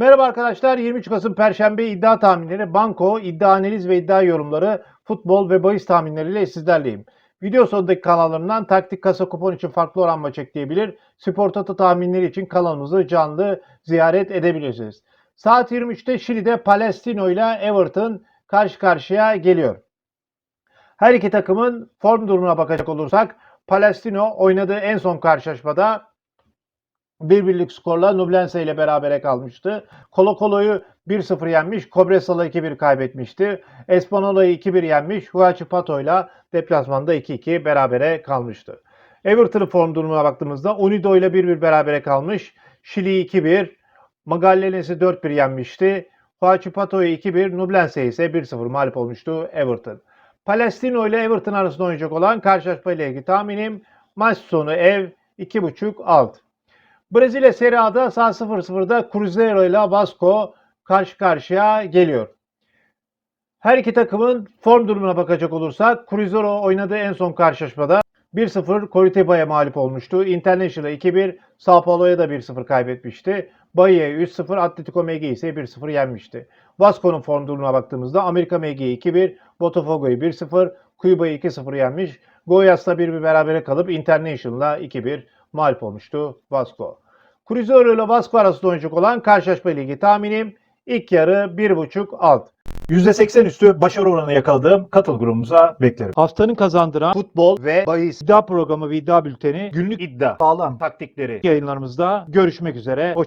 Merhaba arkadaşlar. 23 Kasım Perşembe iddia tahminleri, banko, iddia analiz ve iddia yorumları, futbol ve bahis tahminleriyle sizlerleyim. Video sonundaki kanallarından taktik kasa kupon için farklı oran maç ekleyebilir, spor toto tahminleri için kanalımızı canlı ziyaret edebilirsiniz. Saat 23'te Şili'de Palestino ile Everton karşı karşıya geliyor. Her iki takımın form durumuna bakacak olursak Palestino oynadığı en son karşılaşmada bir birlik skorla Nublense ile berabere kalmıştı. Colo Colo'yu 1-0 yenmiş, Cobresal'ı 2-1 kaybetmişti. Espanola'yı 2-1 yenmiş, Huachipato ile deplasmanda 2-2 berabere kalmıştı. Everton'ın form durumuna baktığımızda Unido ile 1-1 berabere kalmış. Şili 2-1, Magalhanes'i 4-1 yenmişti. Huachipato'yu 2-1, Nublense ise 1-0 mağlup olmuştu Everton. Palestino ile Everton arasında oynayacak olan karşılaşma ile ilgili tahminim maç sonu ev 2.5 alt. Brezilya Serie A'da saat 0-0'da Cruzeiro ile Vasco karşı karşıya geliyor. Her iki takımın form durumuna bakacak olursak Cruzeiro oynadığı en son karşılaşmada 1-0 Coritiba'ya mağlup olmuştu. International'a 2-1, Sao Paulo'ya da 1-0 kaybetmişti. Bahia'ya 3-0, Atletico MG ise 1-0 yenmişti. Vasco'nun form durumuna baktığımızda Amerika MG'yi 2-1, Botafogo'yu 1-0, Cuba'yı 2-0 yenmiş. Goias'la 1-1 berabere kalıp International'la 2-1 mağlup olmuştu Vasco. Cruzeiro ile Vasco arasında oynayacak olan karşılaşma ligi tahminim ilk yarı 1.5 alt. %80 üstü başarı oranı yakaladığım katıl grubumuza beklerim. Haftanın kazandıran futbol ve Bahis, iddia programı ve iddia bülteni günlük iddia, sağlam taktikleri yayınlarımızda görüşmek üzere. Hoşçakalın.